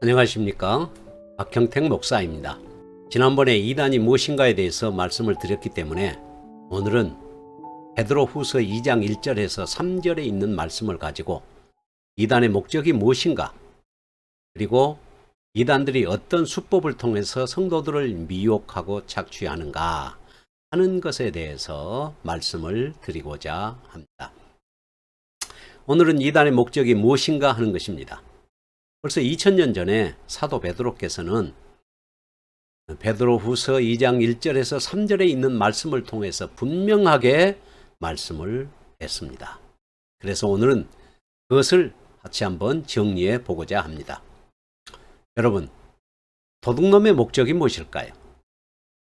안녕하십니까 박형택 목사입니다. 지난번에 이단이 무엇인가에 대해서 말씀을 드렸기 때문에 오늘은 베드로 후서 2장 1절에서 3절에 있는 말씀을 가지고 이단의 목적이 무엇인가 그리고 이단들이 어떤 수법을 통해서 성도들을 미혹하고 착취하는가 하는 것에 대해서 말씀을 드리고자 합니다. 오늘은 이단의 목적이 무엇인가 하는 것입니다. 벌써 2000년 전에 사도 베드로께서는 베드로 후서 2장 1절에서 3절에 있는 말씀을 통해서 분명하게 말씀을 했습니다. 그래서 오늘은 그것을 같이 한번 정리해 보고자 합니다. 여러분, 도둑놈의 목적이 무엇일까요?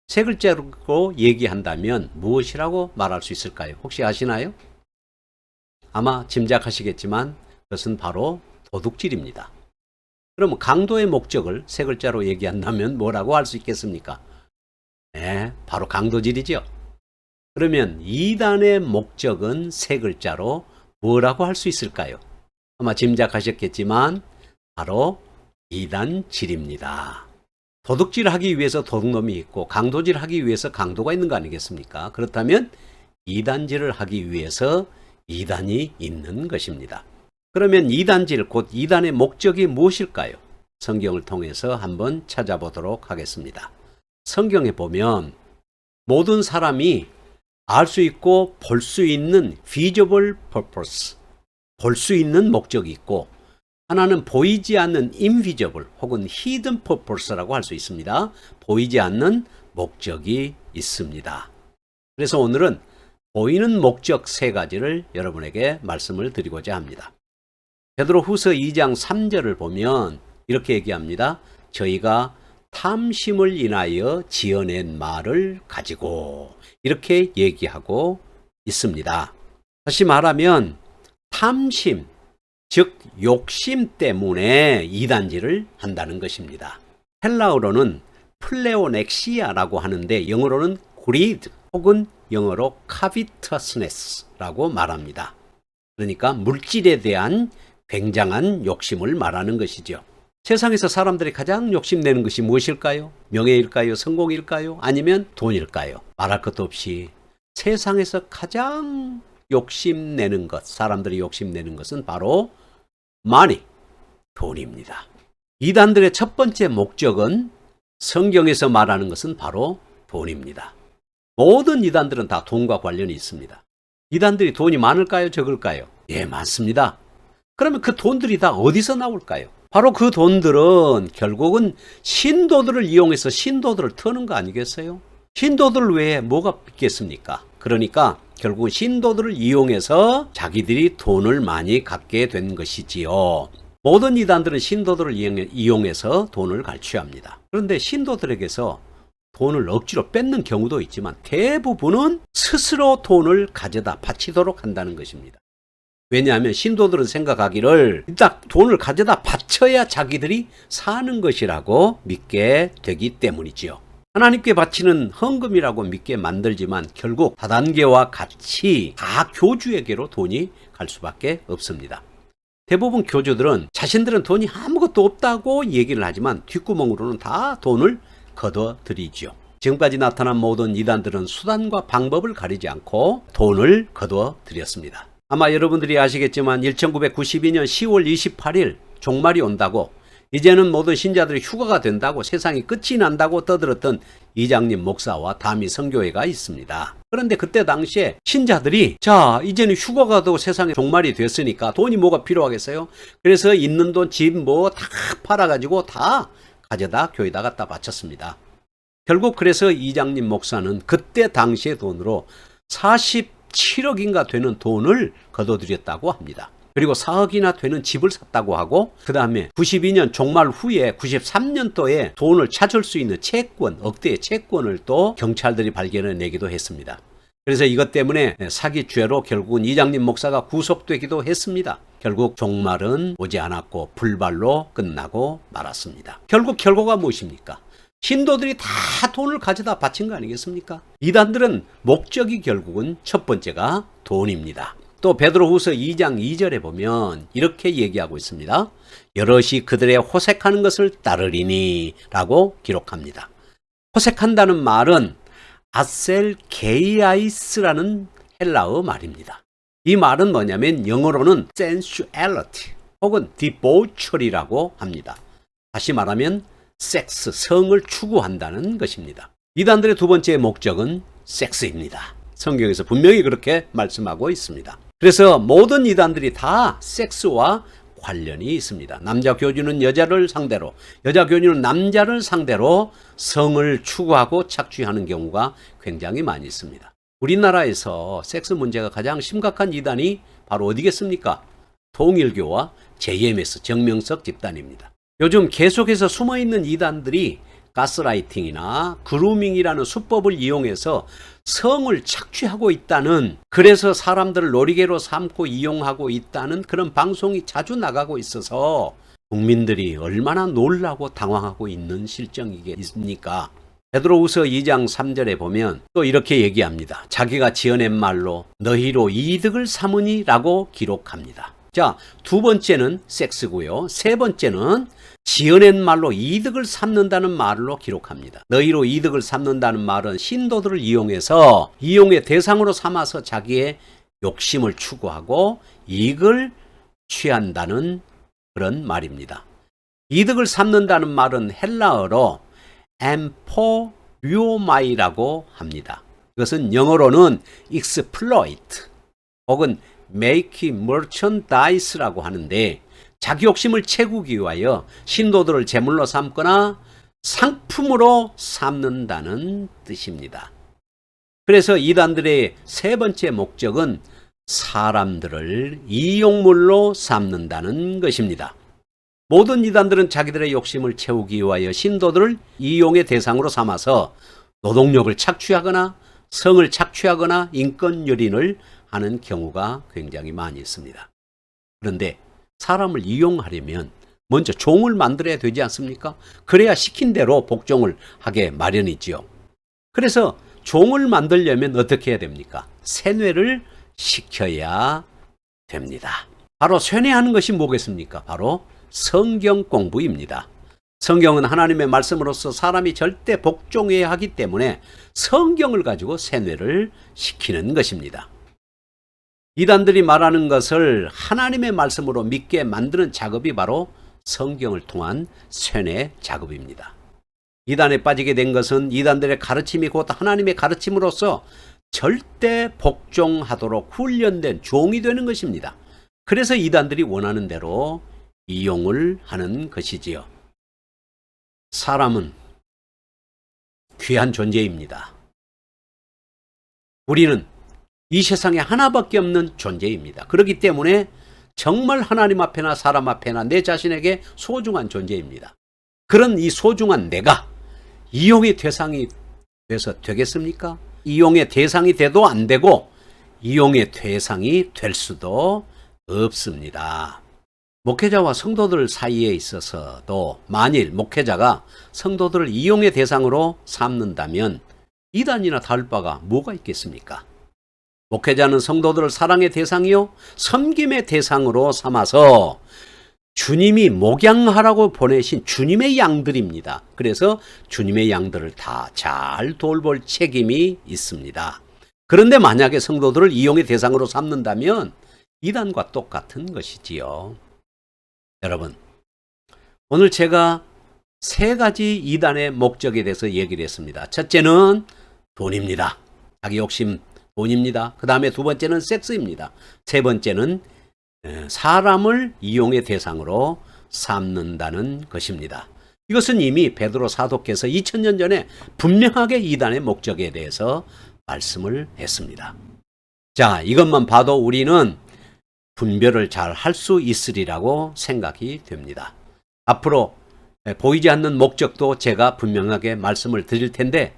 세 글자로 얘기한다면 무엇이라고 말할 수 있을까요? 혹시 아시나요? 아마 짐작하시겠지만 그것은 바로 도둑질입니다. 그러면 강도의 목적을 세 글자로 얘기한다면 뭐라고 할 수 있겠습니까? 네, 바로 강도질이죠. 그러면 이단의 목적은 세 글자로 뭐라고 할 수 있을까요? 아마 짐작하셨겠지만 바로 이단질입니다. 도둑질 하기 위해서 도둑놈이 있고 강도질 하기 위해서 강도가 있는 거 아니겠습니까? 그렇다면 이단질을 하기 위해서 이단이 있는 것입니다. 그러면 이단질 곧 이단의 목적이 무엇일까요? 성경을 통해서 한번 찾아보도록 하겠습니다. 성경에 보면 모든 사람이 알 수 있고 볼 수 있는 visible purpose, 볼 수 있는 목적이 있고 하나는 보이지 않는 invisible 혹은 hidden purpose라고 할 수 있습니다. 보이지 않는 목적이 있습니다. 그래서 오늘은 보이는 목적 세 가지를 여러분에게 말씀을 드리고자 합니다. 베드로 후서 2장 3절을 보면 이렇게 얘기합니다. 저희가 탐심을 인하여 지어낸 말을 가지고 이렇게 얘기하고 있습니다. 다시 말하면 탐심, 즉 욕심 때문에 이단질을 한다는 것입니다. 헬라어로는 플레오넥시아라고 하는데 영어로는 greed 혹은 영어로 covetousness라고 말합니다. 그러니까 물질에 대한 굉장한 욕심을 말하는 것이죠. 세상에서 사람들이 가장 욕심내는 것이 무엇일까요? 명예일까요? 성공일까요? 아니면 돈일까요? 말할 것도 없이 세상에서 가장 욕심내는 것, 사람들이 욕심내는 것은 바로 money, 돈입니다. 이단들의 첫 번째 목적은 성경에서 말하는 것은 바로 돈입니다. 모든 이단들은 다 돈과 관련이 있습니다. 이단들이 돈이 많을까요? 적을까요? 예, 많습니다. 그러면 그 돈들이 다 어디서 나올까요? 바로 그 돈들은 결국은 신도들을 이용해서 신도들을 터는 거 아니겠어요? 신도들 외에 뭐가 있겠습니까? 그러니까 결국 신도들을 이용해서 자기들이 돈을 많이 갖게 된 것이지요. 모든 이단들은 신도들을 이용해서 돈을 갈취합니다. 그런데 신도들에게서 돈을 억지로 뺏는 경우도 있지만 대부분은 스스로 돈을 가져다 바치도록 한다는 것입니다. 왜냐하면 신도들은 생각하기를 딱 돈을 가져다 바쳐야 자기들이 사는 것이라고 믿게 되기 때문이지요. 하나님께 바치는 헌금이라고 믿게 만들지만 결국 다단계와 같이 다 교주에게로 돈이 갈 수밖에 없습니다. 대부분 교주들은 자신들은 돈이 아무것도 없다고 얘기를 하지만 뒷구멍으로는 다 돈을 거둬들이지요. 지금까지 나타난 모든 이단들은 수단과 방법을 가리지 않고 돈을 거둬들였습니다. 아마 여러분들이 아시겠지만 1992년 10월 28일 종말이 온다고 이제는 모든 신자들이 휴가가 된다고 세상이 끝이 난다고 떠들었던 이장님 목사와 다미 성교회가 있습니다. 그런데 그때 당시에 신자들이 자 이제는 휴가가 되고 세상에 종말이 됐으니까 돈이 뭐가 필요하겠어요? 그래서 있는 돈 집 뭐 다 팔아가지고 다 가져다 교회다 갖다 바쳤습니다. 결국 그래서 이장님 목사는 그때 당시의 돈으로 47억인가 되는 돈을 거둬들였다고 합니다. 그리고 4억이나 되는 집을 샀다고 하고 그 다음에 92년 종말 후에 93년도에 돈을 찾을 수 있는 채권, 억대의 채권을 또 경찰들이 발견해내기도 했습니다. 그래서 이것 때문에 사기죄로 결국은 이장님 목사가 구속되기도 했습니다. 결국 종말은 오지 않았고 불발로 끝나고 말았습니다. 결국 결과가 무엇입니까? 신도들이 다 돈을 가져다 바친 거 아니겠습니까? 이단들은 목적이 결국은 첫 번째가 돈입니다. 또 베드로후서 2장 2절에 보면 이렇게 얘기하고 있습니다. 여럿이 그들의 호색하는 것을 따르리니라고 기록합니다. 호색한다는 말은 아셀 게이아이스라는 헬라어 말입니다. 이 말은 뭐냐면 영어로는 sensuality 혹은 debauchery라고 합니다. 다시 말하면 섹스, 성을 추구한다는 것입니다. 이단들의 두 번째 목적은 섹스입니다. 성경에서 분명히 그렇게 말씀하고 있습니다. 그래서 모든 이단들이 다 섹스와 관련이 있습니다. 남자 교주는 여자를 상대로, 여자 교주는 남자를 상대로 성을 추구하고 착취하는 경우가 굉장히 많이 있습니다. 우리나라에서 섹스 문제가 가장 심각한 이단이 바로 어디겠습니까? 통일교와 JMS 정명석 집단입니다. 요즘 계속해서 숨어 있는 이단들이 가스라이팅이나 그루밍이라는 수법을 이용해서 성을 착취하고 있다는 그래서 사람들을 놀이개로 삼고 이용하고 있다는 그런 방송이 자주 나가고 있어서 국민들이 얼마나 놀라고 당황하고 있는 실정이겠습니까? 베드로후서 2장 3절에 보면 또 이렇게 얘기합니다. 자기가 지어낸 말로 너희로 이득을 삼으니라고 기록합니다. 자, 두 번째는 섹스고요. 세 번째는 지어낸 말로 이득을 삼는다는 말로 기록합니다. 너희로 이득을 삼는다는 말은 신도들을 이용해서 이용의 대상으로 삼아서 자기의 욕심을 추구하고 이익을 취한다는 그런 말입니다. 이득을 삼는다는 말은 헬라어로 엠포류마이라고 합니다. 이것은 영어로는 exploit 혹은 make merchandise라고 하는데 자기 욕심을 채우기 위하여 신도들을 제물로 삼거나 상품으로 삼는다는 뜻입니다. 그래서 이단들의 세 번째 목적은 사람들을 이용물로 삼는다는 것입니다. 모든 이단들은 자기들의 욕심을 채우기 위하여 신도들을 이용의 대상으로 삼아서 노동력을 착취하거나 성을 착취하거나 인권 유린을 하는 경우가 굉장히 많이 있습니다. 그런데 사람을 이용하려면 먼저 종을 만들어야 되지 않습니까? 그래야 시킨 대로 복종을 하게 마련이지요. 그래서 종을 만들려면 어떻게 해야 됩니까? 세뇌를 시켜야 됩니다. 바로 세뇌하는 것이 뭐겠습니까? 바로 성경 공부입니다. 성경은 하나님의 말씀으로서 사람이 절대 복종해야 하기 때문에 성경을 가지고 세뇌를 시키는 것입니다. 이단들이 말하는 것을 하나님의 말씀으로 믿게 만드는 작업이 바로 성경을 통한 세뇌 작업입니다. 이단에 빠지게 된 것은 이단들의 가르침이 곧 하나님의 가르침으로서 절대 복종하도록 훈련된 종이 되는 것입니다. 그래서 이단들이 원하는 대로 이용을 하는 것이지요. 사람은 귀한 존재입니다. 우리는 이 세상에 하나밖에 없는 존재입니다. 그렇기 때문에 정말 하나님 앞에나 사람 앞에나 내 자신에게 소중한 존재입니다. 그런 이 소중한 내가 이용의 대상이 돼서 되겠습니까? 이용의 대상이 돼도 안 되고 이용의 대상이 될 수도 없습니다. 목회자와 성도들 사이에 있어서도 만일 목회자가 성도들을 이용의 대상으로 삼는다면 이단이나 다를 바가 뭐가 있겠습니까? 목회자는 성도들을 사랑의 대상이요 섬김의 대상으로 삼아서 주님이 목양하라고 보내신 주님의 양들입니다. 그래서 주님의 양들을 다 잘 돌볼 책임이 있습니다. 그런데 만약에 성도들을 이용의 대상으로 삼는다면 이단과 똑같은 것이지요. 여러분, 오늘 제가 세 가지 이단의 목적에 대해서 얘기를 했습니다. 첫째는 돈입니다. 자기 욕심 돈입니다. 그 다음에 두 번째는 섹스입니다. 세 번째는 사람을 이용의 대상으로 삼는다는 것입니다. 이것은 이미 베드로 사도께서 2000년 전에 분명하게 이단의 목적에 대해서 말씀을 했습니다. 자, 이것만 봐도 우리는 분별을 잘 할 수 있으리라고 생각이 됩니다. 앞으로 보이지 않는 목적도 제가 분명하게 말씀을 드릴 텐데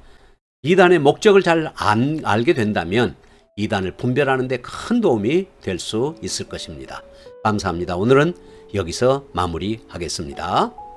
이단의 목적을 잘 안, 알게 된다면 이단을 분별하는 데 큰 도움이 될 수 있을 것입니다. 감사합니다. 오늘은 여기서 마무리하겠습니다.